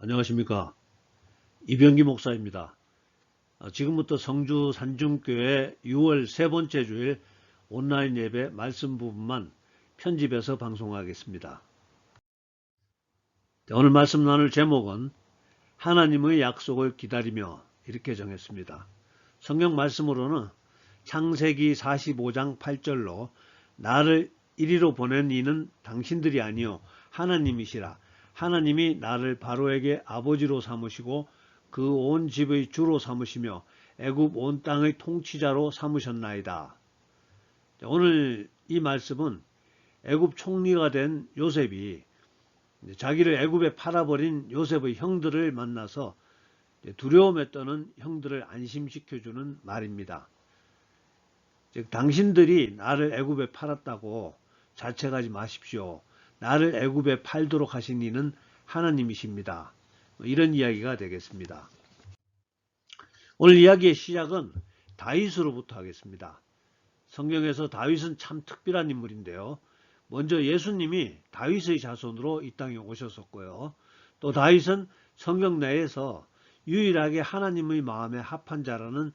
안녕하십니까. 이병기 목사입니다. 아, 지금부터 성주 산중교회 6월 세 번째 주일 온라인 예배 말씀 부분만 편집해서 방송하겠습니다. 네, 오늘 말씀 나눌 제목은 하나님의 약속을 기다리며 이렇게 정했습니다. 성경 말씀으로는 창세기 45장 8절로 나를 이리로 보낸 이는 당신들이 아니요 하나님이시라 하나님이 나를 바로에게 아버지로 삼으시고 그 온 집의 주로 삼으시며 애굽 온 땅의 통치자로 삼으셨나이다. 오늘 이 말씀은 애굽 총리가 된 요셉이 자기를 애굽에 팔아버린 요셉의 형들을 만나서 두려움에 떠는 형들을 안심시켜주는 말입니다. 즉 당신들이 나를 애굽에 팔았다고 자책하지 마십시오. 나를 애굽에 팔도록 하신 이는 하나님이십니다. 이런 이야기가 되겠습니다. 오늘 이야기의 시작은 다윗으로부터 하겠습니다. 성경에서 다윗은 참 특별한 인물인데요. 먼저 예수님이 다윗의 자손으로 이 땅에 오셨었고요. 또 다윗은 성경 내에서 유일하게 하나님의 마음에 합한 자라는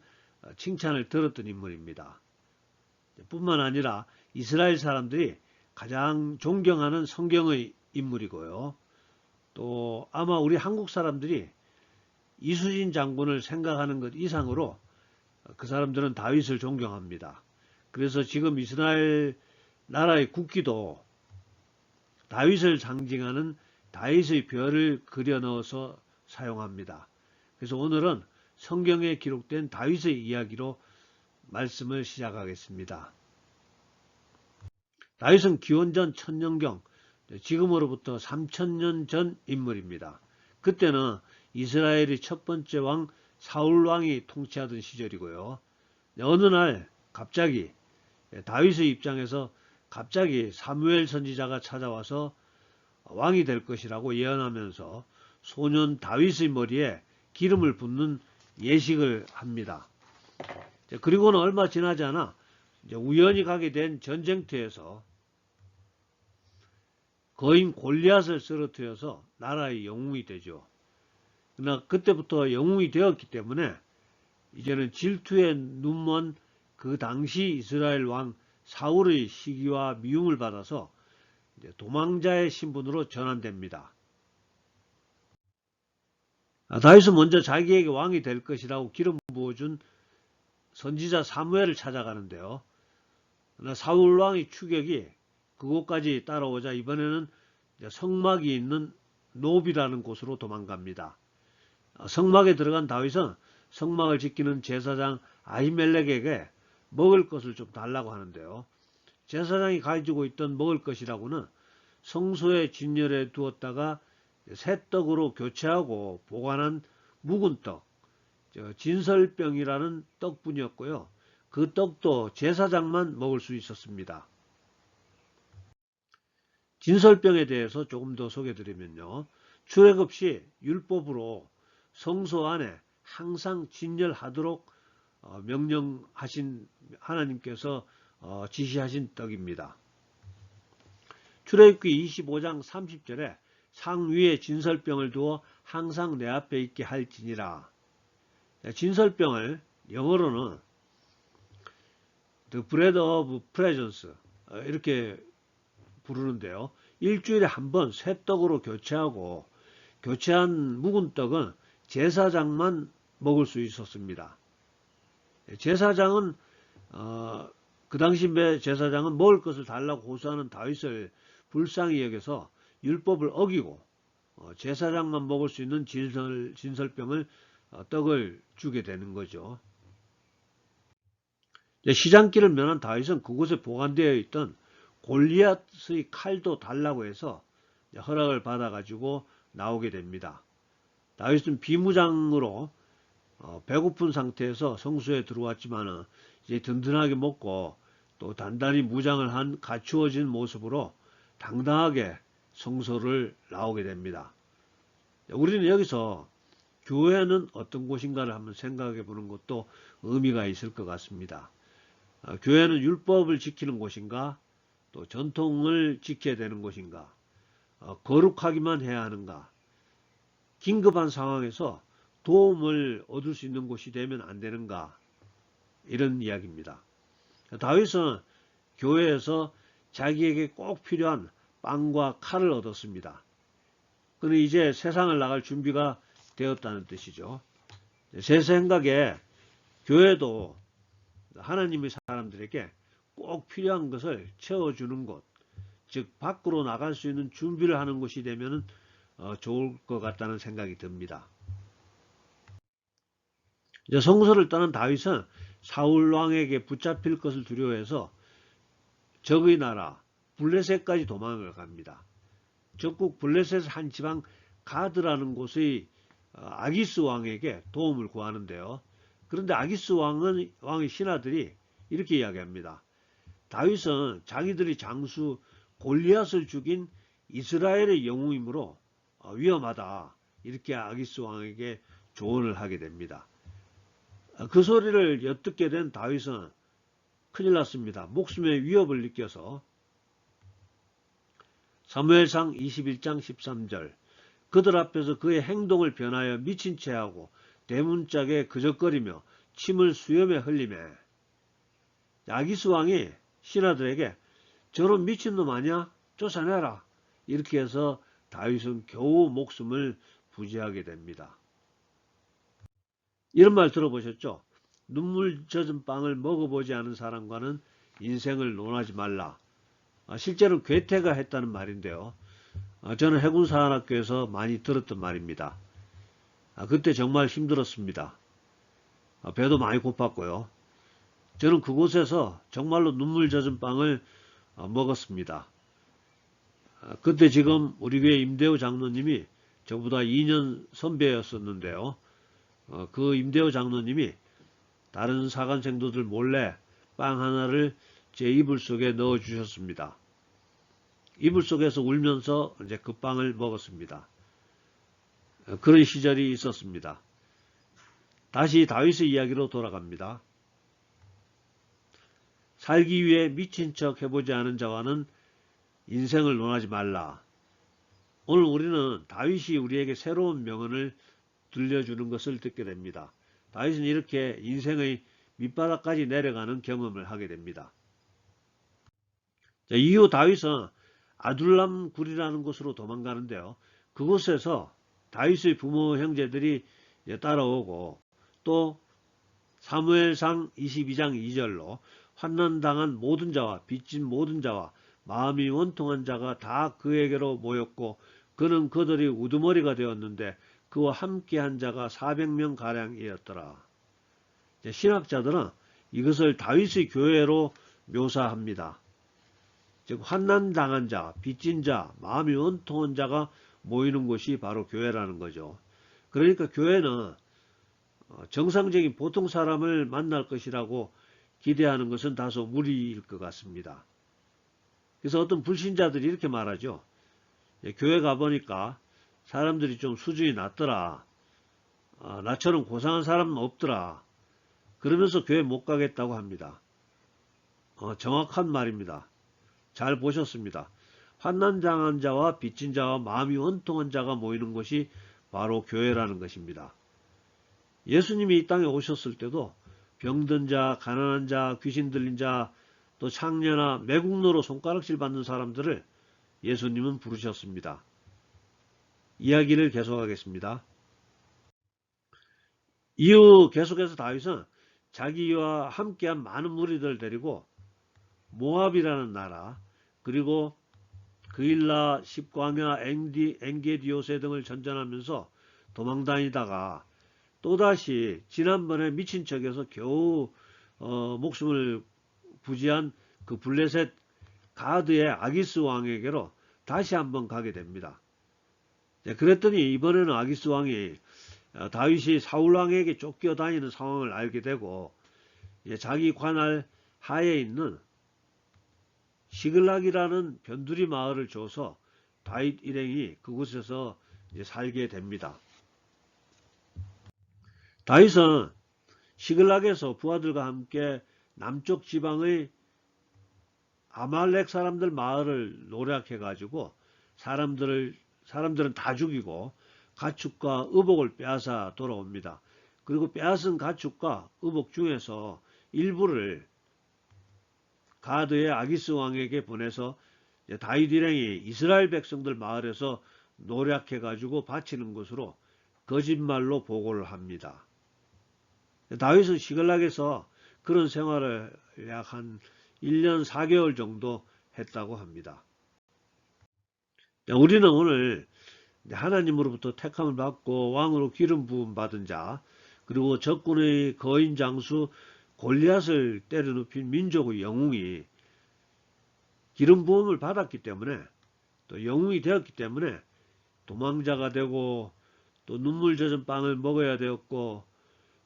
칭찬을 들었던 인물입니다. 뿐만 아니라 이스라엘 사람들이 가장 존경하는 성경의 인물이고요. 또 아마 우리 한국 사람들이 이수진 장군을 생각하는 것 이상으로 그 사람들은 다윗을 존경합니다. 그래서 지금 이스라엘 나라의 국기도 다윗을 상징하는 다윗의 별을 그려 넣어서 사용합니다. 그래서 오늘은 성경에 기록된 다윗의 이야기로 말씀을 시작하겠습니다. 다윗은 기원전 천년경 지금으로부터 3천년 전 인물입니다. 그때는 이스라엘의 첫 번째 왕 사울 왕이 통치하던 시절이고요. 어느 날 갑자기 다윗의 입장에서 갑자기 사무엘 선지자가 찾아와서 왕이 될 것이라고 예언하면서 소년 다윗의 머리에 기름을 붓는 예식을 합니다. 그리고는 얼마 지나지 않아 우연히 가게 된 전쟁터에서 거인 골리앗을 쓰러뜨려서 나라의 영웅이 되죠. 그러나 그때부터 영웅이 되었기 때문에 이제는 질투에 눈먼 그 당시 이스라엘 왕 사울의 시기와 미움을 받아서 도망자의 신분으로 전환됩니다. 아, 다윗은 먼저 자기에게 왕이 될 것이라고 기름 부어준 선지자 사무엘을 찾아가는데요. 그러나 사울 왕의 추격이 그곳까지 따라오자 이번에는 성막이 있는 노비라는 곳으로 도망갑니다. 아, 성막에 들어간 다윗은 성막을 지키는 제사장 아히멜렉에게 먹을 것을 좀 달라고 하는데요. 제사장이 가지고 있던 먹을 것이라고는 성소에 진열해 두었다가 새떡으로 교체하고 보관한 묵은 떡, 진설병이라는 떡뿐이었고요. 그 떡도 제사장만 먹을 수 있었습니다. 진설병에 대해서 조금 더 소개드리면요. 출애굽 시 율법으로 성소 안에 항상 진열하도록 어, 명령하신 하나님께서 어, 지시하신 떡입니다. 출애굽기 25장 30절에 상 위에 진설병을 두어 항상 내 앞에 있게 할지니라. 진설병을 영어로는 The Bread of Presence 어, 이렇게 부르는데요. 일주일에 한 번 새 떡으로 교체하고 교체한 묵은 떡은 제사장만 먹을 수 있었습니다. 제사장은 어, 그 당시 제사장은 먹을 것을 달라고 호소하는 다윗을 불쌍히 여겨서 율법을 어기고 어, 제사장만 먹을 수 있는 진설, 진설병을 어, 떡을 주게 되는 거죠. 시장길을 면한 다윗은 그곳에 보관되어 있던 골리앗의 칼도 달라고 해서 허락을 받아가지고 나오게 됩니다. 다윗은 비무장으로 어, 배고픈 상태에서 성수에 들어왔지만 이제 든든하게 먹고 또 단단히 무장을 한 갖추어진 모습으로 당당하게 성소를 나오게 됩니다. 우리는 여기서 교회는 어떤 곳인가를 한번 생각해 보는 것도 의미가 있을 것 같습니다. 어, 교회는 율법을 지키는 곳인가 또 전통을 지켜야 되는 곳인가 어, 거룩하기만 해야 하는가 긴급한 상황에서 도움을 얻을 수 있는 곳이 되면 안 되는가 이런 이야기입니다. 다윗은 교회에서 자기에게 꼭 필요한 빵과 칼을 얻었습니다. 그는 이제 세상을 나갈 준비가 되었다는 뜻이죠. 제 생각에 교회도 하나님의 사람들에게 꼭 필요한 것을 채워주는 곳, 즉 밖으로 나갈 수 있는 준비를 하는 곳이 되면 어, 좋을 것 같다는 생각이 듭니다. 이제 성소를 떠난 다윗은 사울 왕에게 붙잡힐 것을 두려워해서 적의 나라 블레셋까지 도망을 갑니다. 적국 블레셋 한 지방 가드라는 곳의 어, 아기스 왕에게 도움을 구하는데요. 그런데 아기스 왕은 왕의 신하들이 이렇게 이야기합니다. 다윗은 자기들이 장수 골리앗을 죽인 이스라엘의 영웅이므로 어, 위험하다. 이렇게 아기스 왕에게 조언을 하게 됩니다. 어, 그 소리를 엿듣게 된 다윗은 큰일 났습니다. 목숨의 위협을 느껴서 사무엘상 21장 13절 그들 앞에서 그의 행동을 변하여 미친 채하고 대문짝에 그적거리며 침을 수염에 흘리매 아기스 왕이 신하들에게 저런 미친놈 아니야? 쫓아내라. 이렇게 해서 다윗은 겨우 목숨을 부지하게 됩니다. 이런 말 들어보셨죠? 눈물 젖은 빵을 먹어보지 않은 사람과는 인생을 논하지 말라. 아, 실제로 괴테가 했다는 말인데요. 아, 저는 해군사관학교에서 많이 들었던 말입니다. 아, 그때 정말 힘들었습니다. 배도 많이 고팠고요. 저는 그곳에서 정말로 눈물 젖은 빵을 먹었습니다. 그때 지금 우리 교회 임대호 장로님이 저보다 2년 선배였었는데요. 어, 그 임대호 장로님이 다른 사관 생도들 몰래 빵 하나를 제 이불 속에 넣어 주셨습니다. 이불 속에서 울면서 이제 그 빵을 먹었습니다. 어, 그런 시절이 있었습니다. 다시 다윗의 이야기로 돌아갑니다. 살기 위해 미친 척 해보지 않은 자와는 인생을 논하지 말라. 오늘 우리는 다윗이 우리에게 새로운 명언을 들려주는 것을 듣게 됩니다. 다윗은 이렇게 인생의 밑바닥까지 내려가는 경험을 하게 됩니다. 자, 이후 다윗은 아둘람 굴이라는 곳으로 도망가는데요. 그곳에서 다윗의 부모 형제들이 따라오고 또 사무엘상 22장 2절로 환난당한 모든 자와 빚진 모든 자와 마음이 원통한 자가 다 그에게로 모였고 그는 그들이 우두머리가 되었는데 그와 함께한 자가 400명 가량이었더라. 신학자들은 이것을 다윗의 교회로 묘사합니다. 즉 환난당한 자, 빚진 자, 마음이 원통한 자가 모이는 곳이 바로 교회라는 거죠. 그러니까 교회는 어, 정상적인 보통 사람을 만날 것이라고 기대하는 것은 다소 무리일 것 같습니다. 그래서 어떤 불신자들이 이렇게 말하죠. 예, 교회 가보니까 사람들이 좀 수준이 낮더라. 아, 나처럼 고상한 사람은 없더라. 그러면서 교회 못 가겠다고 합니다. 어, 정확한 말입니다. 잘 보셨습니다. 환난당한 자와 빚진 자와 마음이 원통한 자가 모이는 곳이 바로 교회라는 것입니다. 예수님이 이 땅에 오셨을 때도 병든 자, 가난한 자, 귀신 들린 자, 또 창녀나 매국노로 손가락질 받는 사람들을 예수님은 부르셨습니다. 이야기를 계속하겠습니다. 이후 계속해서 다윗은 자기와 함께한 많은 무리들 데리고 모압이라는 나라 그리고 그일라, 십광야, 앵디, 앵게디오세 등을 전전하면서 도망다니다가 또다시 지난번에 미친 척해서 겨우 어, 목숨을 부지한 그 블레셋 가드의 아기스 왕에게로 다시 한번 가게 됩니다. 네, 그랬더니 이번에는 아기스 왕이 어, 다윗이 사울 왕에게 쫓겨 다니는 상황을 알게 되고 자기 관할 하에 있는 시글락이라는 변두리 마을을 줘서 다윗 일행이 그곳에서 살게 됩니다. 다윗은 시글락에서 부하들과 함께 남쪽 지방의 아말렉 사람들 마을을 노략해 가지고 사람들을 사람들은 다 죽이고 가축과 의복을 빼앗아 돌아옵니다. 그리고 빼앗은 가축과 의복 중에서 일부를 가드의 아기스 왕에게 보내서 다윗 일행이 이스라엘 백성들 마을에서 노력해 가지고 바치는 것으로 거짓말로 보고를 합니다. 다윗은 시글락에서 그런 생활을 약 한 1년 4개월 정도 했다고 합니다. 우리는 오늘 하나님으로부터 택함을 받고 왕으로 기름 부음 받은 자, 그리고 적군의 거인 장수 골리앗을 때려눕힌 민족의 영웅이 기름 부음을 받았기 때문에 또 영웅이 되었기 때문에 도망자가 되고 또 눈물 젖은 빵을 먹어야 되었고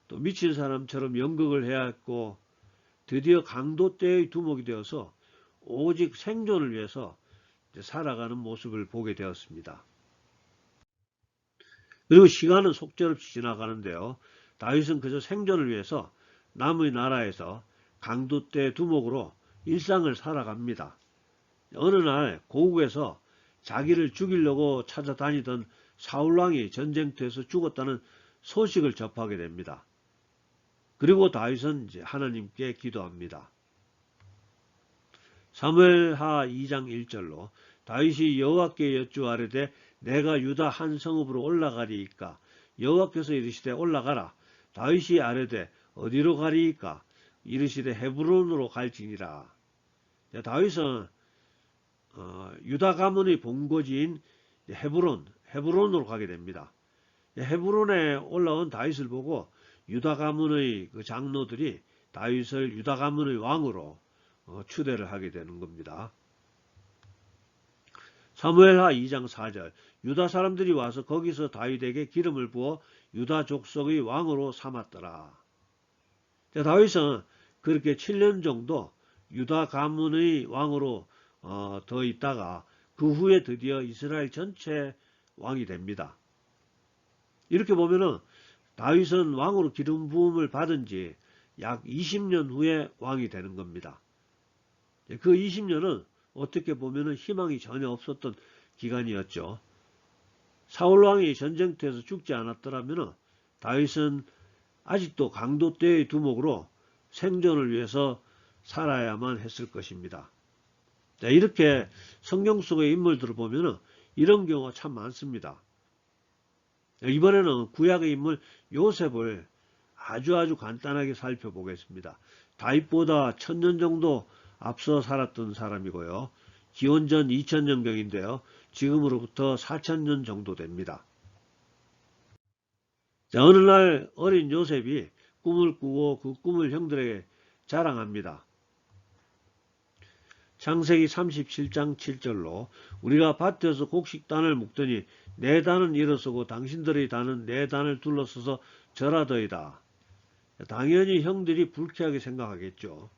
또 미친 사람처럼 연극을 해야 했고 드디어 강도 때의 두목이 되어서 오직 생존을 위해서 살아가는 모습을 보게 되었습니다. 그리고 시간은 속절없이 지나가는데요. 다윗은 그저 생존을 위해서 남의 나라에서 강도 때 두목으로 일상을 살아갑니다. 어느 날 고국에서 자기를 죽이려고 찾아다니던 사울왕이 전쟁터에서 죽었다는 소식을 접하게 됩니다. 그리고 다윗은 이제 하나님께 기도합니다. 사무엘하 2장 1절로 다윗이 여호와께 여쭈아르되 내가 유다 한 성읍으로 올라가리이까 여호와께서 이르시되 올라가라 다윗이 아뢰되 어디로 가리이까 이르시되 헤브론으로 갈지니라 다윗은 어, 유다 가문의 본거지인 헤브론 헤브론으로 가게 됩니다. 헤브론에 올라온 다윗을 보고 유다 가문의 그 장로들이 다윗을 유다 가문의 왕으로 어, 추대를 하게 되는 겁니다. 사무엘하 2장 4절 유다 사람들이 와서 거기서 다윗에게 기름을 부어 유다 족속의 왕으로 삼았더라. 다윗은 그렇게 7년 정도 유다 가문의 왕으로 어, 더 있다가 그 후에 드디어 이스라엘 전체 왕이 됩니다. 이렇게 보면은 다윗은 왕으로 기름 부음을 받은 지 약 20년 후에 왕이 되는 겁니다. 그 20년은 어떻게 보면 희망이 전혀 없었던 기간이었죠. 사울 왕이 전쟁터에서 죽지 않았더라면 다윗은 아직도 강도 때의 두목으로 생존을 위해서 살아야만 했을 것입니다. 이렇게 성경 속의 인물들을 보면 이런 경우가 참 많습니다. 이번에는 구약의 인물 요셉을 아주 아주 간단하게 살펴보겠습니다. 다윗보다 천년 정도 앞서 살았던 사람이고요. 기원전 2000년경인데요. 지금으로부터 4000년 정도 됩니다. 자, 어느 날 어린 요셉이 꿈을 꾸고 그 꿈을 형들에게 자랑합니다. 창세기 37장 7절로 우리가 밭에서 곡식 단을 묶더니 내 단은 일어서고 당신들의 단은 내 단을 둘러서서 절하더이다. 당연히 형들이 불쾌하게 생각하겠죠.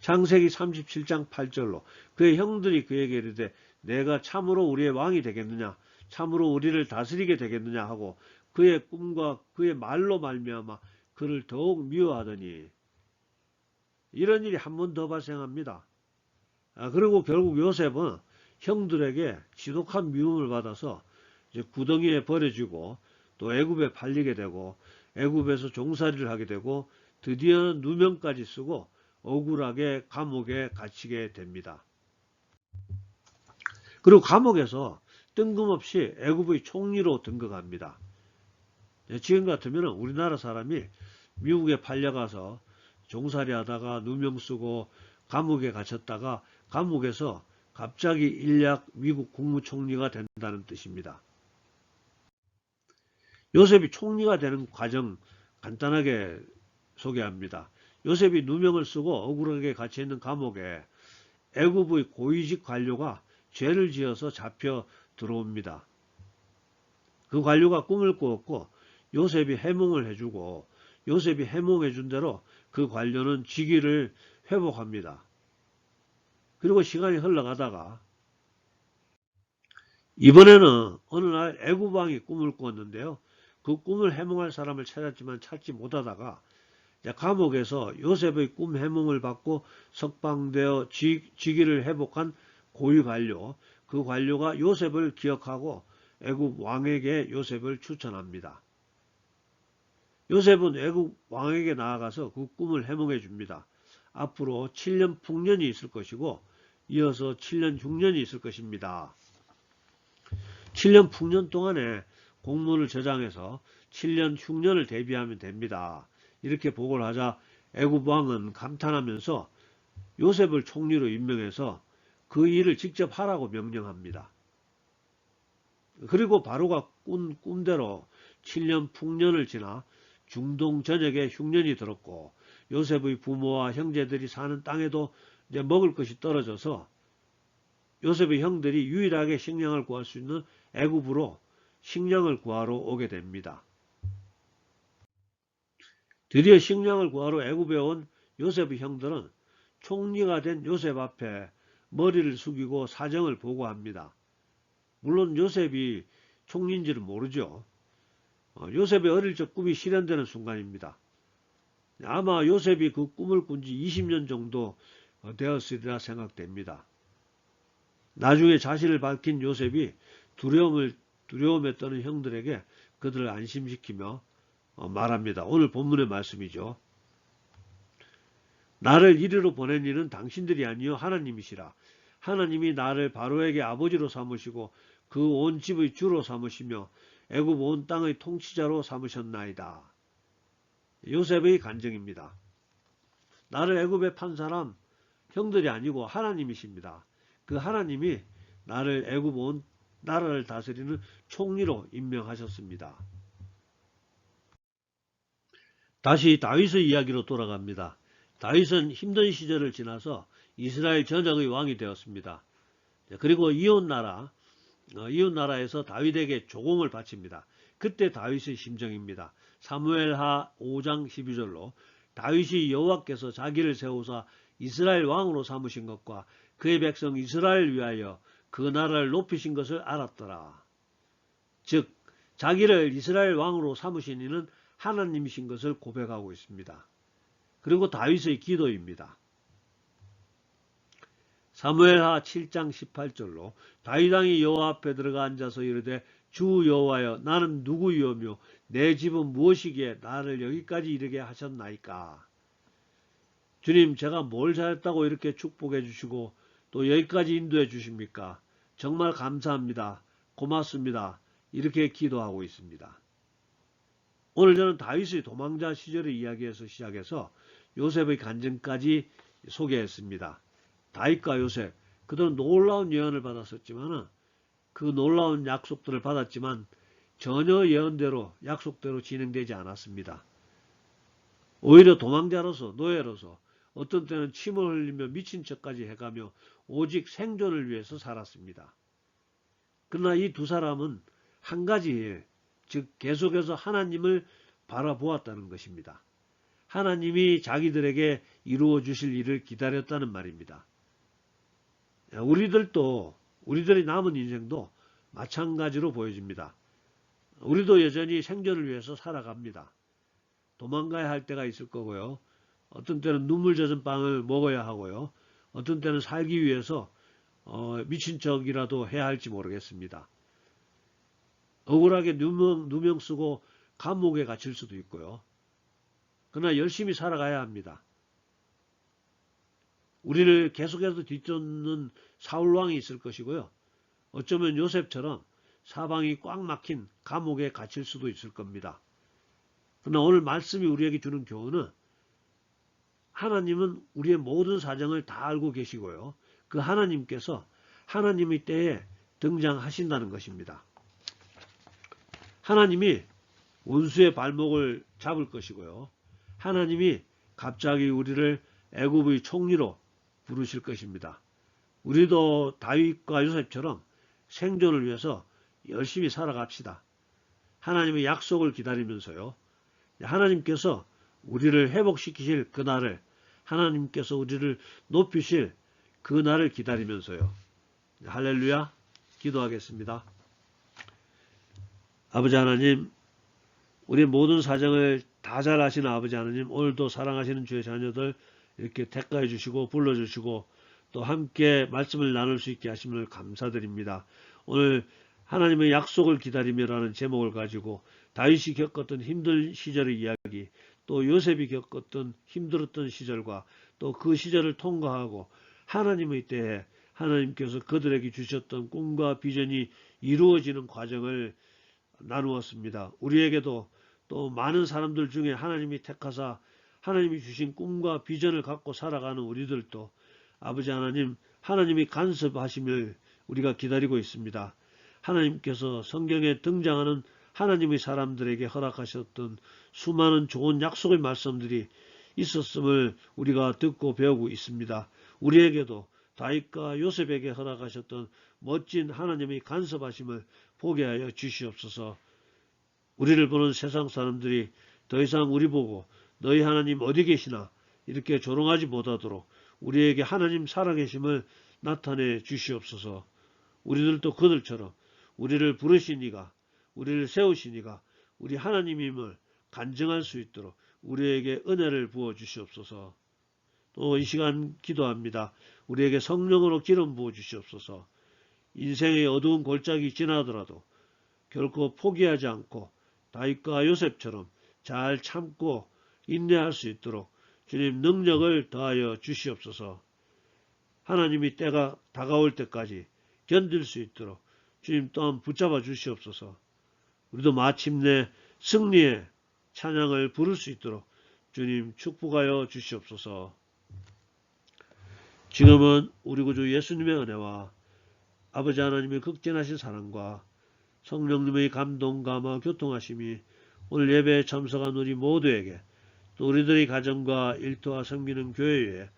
창세기 37장 8절로 그의 형들이 그에게 이르되 내가 참으로 우리의 왕이 되겠느냐 참으로 우리를 다스리게 되겠느냐 하고 그의 꿈과 그의 말로 말미암아 그를 더욱 미워하더니 이런 일이 한 번 더 발생합니다. 아, 그리고 결국 요셉은 형들에게 지독한 미움을 받아서 이제 구덩이에 버려지고 또 애굽에 팔리게 되고 애굽에서 종살이를 하게 되고 드디어 누명까지 쓰고 억울하게 감옥에 갇히게 됩니다. 그리고 감옥에서 뜬금없이 애굽의 총리로 등극합니다. 네, 지금 같으면 우리나라 사람이 미국에 팔려가서 종살이 하다가 누명 쓰고 감옥에 갇혔다가 감옥에서 갑자기 일약 미국 국무총리가 된다는 뜻입니다. 요셉이 총리가 되는 과정 간단하게 소개합니다. 요셉이 누명을 쓰고 억울하게 갇혀 있는 감옥에 애굽의 고위직 관료가 죄를 지어서 잡혀 들어옵니다. 그 관료가 꿈을 꾸었고 요셉이 해몽을 해주고 요셉이 해몽해 준 대로 그 관료는 직위를 회복합니다. 그리고 시간이 흘러가다가 이번에는 어느 날 애굽왕이 꿈을 꾸었는데요. 그 꿈을 해몽할 사람을 찾았지만 찾지 못하다가 감옥에서 요셉의 꿈 해몽을 받고 석방되어 직, 직위를 회복한 고위 관료, 그 관료가 요셉을 기억하고 애굽 왕에게 요셉을 추천합니다. 요셉은 애굽 왕에게 나아가서 그 꿈을 해몽해 줍니다. 앞으로 7년 풍년이 있을 것이고 이어서 7년 흉년이 있을 것입니다. 7년 풍년 동안에 공문을 저장해서 7년 흉년을 대비하면 됩니다. 이렇게 보고를 하자 애굽 왕은 감탄하면서 요셉을 총리로 임명해서 그 일을 직접 하라고 명령합니다. 그리고 바로가 꾼 꿈대로 7년 풍년을 지나 중동 전역에 흉년이 들었고 요셉의 부모와 형제들이 사는 땅에도 이제 먹을 것이 떨어져서 요셉의 형들이 유일하게 식량을 구할 수 있는 애굽으로 식량을 구하러 오게 됩니다. 드디어 식량을 구하러 애굽에 온 요셉의 형들은 총리가 된 요셉 앞에 머리를 숙이고 사정을 보고합니다. 물론 요셉이 총리인지는 모르죠. 어, 요셉의 어릴 적 꿈이 실현되는 순간입니다. 아마 요셉이 그 꿈을 꾼 지 20년 정도 어, 되었으리라 생각됩니다. 나중에 자신을 밝힌 요셉이 두려움을, 두려움에 떠는 형들에게 그들을 안심시키며 어, 말합니다. 오늘 본문의 말씀이죠. 나를 이리로 보낸 이는 당신들이 아니요 하나님이시라. 하나님이 나를 바로에게 아버지로 삼으시고 그 온 집의 주로 삼으시며 애굽 온 땅의 통치자로 삼으셨나이다. 요셉의 간증입니다. 나를 애굽에 판 사람 형들이 아니고 하나님이십니다. 그 하나님이 나를 애굽 온 나라를 다스리는 총리로 임명하셨습니다. 다시 다윗의 이야기로 돌아갑니다. 다윗은 힘든 시절을 지나서 이스라엘 전역의 왕이 되었습니다. 그리고 이웃 나라, 어, 이웃 나라에서 다윗에게 조공을 바칩니다. 그때 다윗의 심정입니다. 사무엘하 5장 12절로 다윗이 여호와께서 자기를 세우사 이스라엘 왕으로 삼으신 것과 그의 백성 이스라엘 위하여 그 나라를 높이신 것을 알았더라. 즉 자기를 이스라엘 왕으로 삼으신 이는 하나님이신 것을 고백하고 있습니다. 그리고 다윗의 기도입니다. 사무엘하 7장 18절로 다윗 왕이 여호와 앞에 들어가 앉아서 이르되 주 여호와여 나는 누구이오며 내 집은 무엇이기에 나를 여기까지 이르게 하셨나이까? 주님 제가 뭘 잘했다고 이렇게 축복해 주시고 또 여기까지 인도해 주십니까? 정말 감사합니다. 고맙습니다. 이렇게 기도하고 있습니다. 오늘 저는 다윗의 도망자 시절의 이야기에서 시작해서 요셉의 간증까지 소개했습니다. 다윗과 요셉, 그들은 놀라운 예언을 받았었지만 그 놀라운 약속들을 받았지만 전혀 예언대로 약속대로 진행되지 않았습니다. 오히려 도망자로서 노예로서 어떤 때는 침을 흘리며 미친 척까지 해가며 오직 생존을 위해서 살았습니다. 그러나 이 두 사람은 한 가지 즉 계속해서 하나님을 바라보았다는 것입니다. 하나님이 자기들에게 이루어 주실 일을 기다렸다는 말입니다. 우리들도 우리들의 남은 인생도 마찬가지로 보여집니다. 우리도 여전히 생존을 위해서 살아갑니다. 도망가야 할 때가 있을 거고요. 어떤 때는 눈물 젖은 빵을 먹어야 하고요. 어떤 때는 살기 위해서 어, 미친 척이라도 해야 할지 모르겠습니다. 억울하게 누명, 누명 쓰고 감옥에 갇힐 수도 있고요. 그러나 열심히 살아가야 합니다. 우리를 계속해서 뒤쫓는 사울왕이 있을 것이고요. 어쩌면 요셉처럼 사방이 꽉 막힌 감옥에 갇힐 수도 있을 겁니다. 그러나 오늘 말씀이 우리에게 주는 교훈은 하나님은 우리의 모든 사정을 다 알고 계시고요. 그 하나님께서 하나님의 때에 등장하신다는 것입니다. 하나님이 원수의 발목을 잡을 것이고요. 하나님이 갑자기 우리를 애굽의 총리로 부르실 것입니다. 우리도 다윗과 요셉처럼 생존을 위해서 열심히 살아갑시다. 하나님의 약속을 기다리면서요. 하나님께서 우리를 회복시키실 그날을 하나님께서 우리를 높이실 그날을 기다리면서요. 할렐루야 기도하겠습니다. 아버지 하나님, 우리 모든 사정을 다 잘 아시는 아버지 하나님, 오늘도 사랑하시는 주의 자녀들 이렇게 택가해 주시고 불러주시고 또 함께 말씀을 나눌 수 있게 하심을 감사드립니다. 오늘 하나님의 약속을 기다리며라는 제목을 가지고 다윗이 겪었던 힘든 시절의 이야기, 또 요셉이 겪었던 힘들었던 시절과 또 그 시절을 통과하고 하나님의 때에 하나님께서 그들에게 주셨던 꿈과 비전이 이루어지는 과정을 나누었습니다. 우리에게도 또 많은 사람들 중에 하나님이 택하사 하나님이 주신 꿈과 비전을 갖고 살아가는 우리들도 아버지 하나님, 하나님이 간섭하심을 우리가 기다리고 있습니다. 하나님께서 성경에 등장하는 하나님의 사람들에게 허락하셨던 수많은 좋은 약속의 말씀들이 있었음을 우리가 듣고 배우고 있습니다. 우리에게도 다윗과 요셉에게 허락하셨던 멋진 하나님의 간섭하심을 보게 하여 주시옵소서. 우리를 보는 세상 사람들이 더 이상 우리 보고 너희 하나님 어디 계시나 이렇게 조롱하지 못하도록 우리에게 하나님 살아계심을 나타내 주시옵소서. 우리들도 그들처럼 우리를 부르시니가 우리를 세우시니가 우리 하나님임을 간증할 수 있도록 우리에게 은혜를 부어 주시옵소서. 또 이 시간 기도합니다. 우리에게 성령으로 기름 부어 주시옵소서. 인생의 어두운 골짜기 지나더라도 결코 포기하지 않고 다윗과 요셉처럼 잘 참고 인내할 수 있도록 주님 능력을 더하여 주시옵소서. 하나님이 때가 다가올 때까지 견딜 수 있도록 주님 또한 붙잡아 주시옵소서. 우리도 마침내 승리의 찬양을 부를 수 있도록 주님 축복하여 주시옵소서. 지금은 우리 구주 예수님의 은혜와 아버지 하나님의 극진하신 사랑과 성령님의 감동, 감화, 교통하심이 오늘 예배에 참석한 우리 모두에게 또 우리들의 가정과 일터와 섬기는 교회에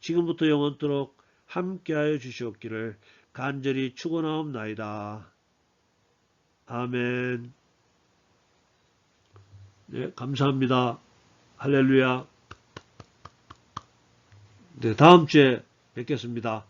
지금부터 영원토록 함께하여 주시옵기를 간절히 축원하옵나이다. 아멘. 네, 감사합니다. 할렐루야. 네, 다음 주에 뵙겠습니다.